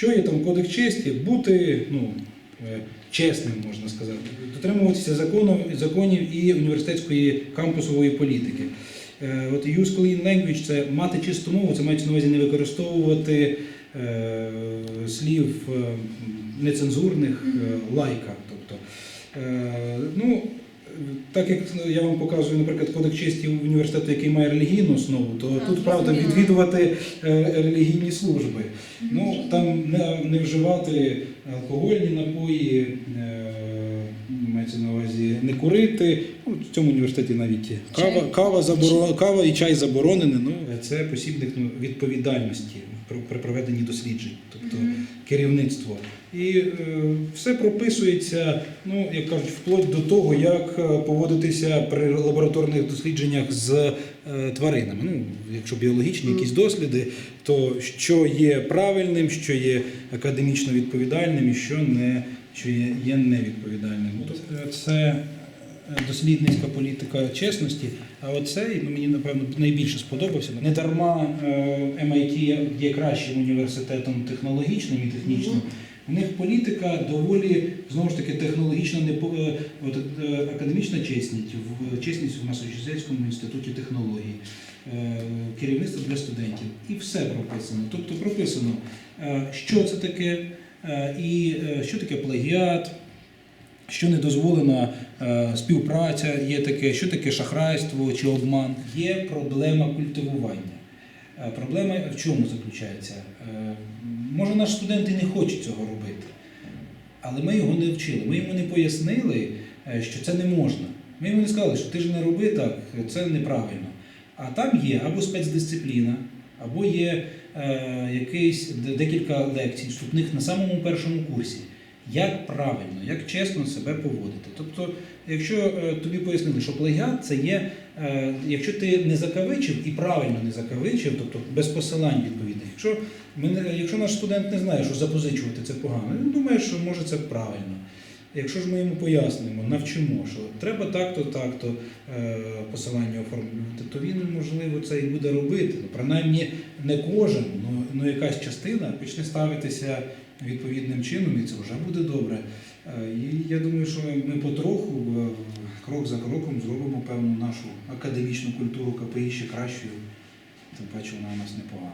Що є там кодекс честі? Бути ну, е, чесним, можна сказати, дотримуватися законів, законів і університетської кампусової політики. Е, От use clean language – це мати чисту мову, це мається на увазі не використовувати е, слів е, нецензурних е, лайка. Тобто, е, ну, так як я вам показую, наприклад, кодекс честі університету, який має релігійну основу, то А, тут правда відвідувати е, релігійні служби. Ну там не, не вживати алкогольні напої, е, мається на увазі не курити. Ну, в цьому університеті навіть кава, кава, заборо, кава і чай заборонені. Ну це посібник ну, відповідальності при, проведенні досліджень, тобто Мгм. керівництво. І е, все прописується, ну як кажуть, вплоть до того, як е, поводитися при лабораторних дослідженнях з е, тваринами. Ну, якщо біологічні якісь досліди, то що є правильним, що є академічно відповідальним і що не що є, є невідповідальним. Ну, Тобто це е, дослідницька політика чесності. А оцей ну, мені напевно найбільше сподобався. Не дарма е, MIT є кращим університетом технологічним і технічним. У них політика доволі знову ж таки технологічна, не е, от, е, академічна чесність в чесність в Масачусетському інституті технологій, е, керівництво для студентів. І все прописано. Тобто прописано, е, що це таке, е, і е, що таке плагіат, що не дозволена е, співпраця, є таке, що таке шахрайство чи обман. Є проблема культивування. Е, Проблема в чому заключається? Е, Може, наш студент і не хоче цього робити, але ми його не вчили. Ми йому не пояснили, е, що це не можна. Ми йому не сказали, що ти ж не роби так, це неправильно. А там є або спецдисципліна, або є е, якийсь декілька лекцій, вступних на самому першому курсі. Як правильно, як чесно себе поводити. Тобто, якщо е, тобі пояснили, що плагіат це є, е, якщо ти не закавичив і правильно не закавичив, тобто без посилань відповідних, якщо, ми якщо наш студент не знає, що запозичувати це погано, він думає, що може це правильно. Якщо ж ми йому пояснимо, навчимо, що треба так-то, так-то е, посилання оформлювати, то він, можливо, це і буде робити. Ну, принаймні, не кожен, ну, ну якась частина почне ставитися відповідним чином, і це вже буде добре. Е, І я думаю, що ми потроху, е, крок за кроком, зробимо певну нашу академічну культуру КПІ ще кращою, тим паче вона у нас непогана.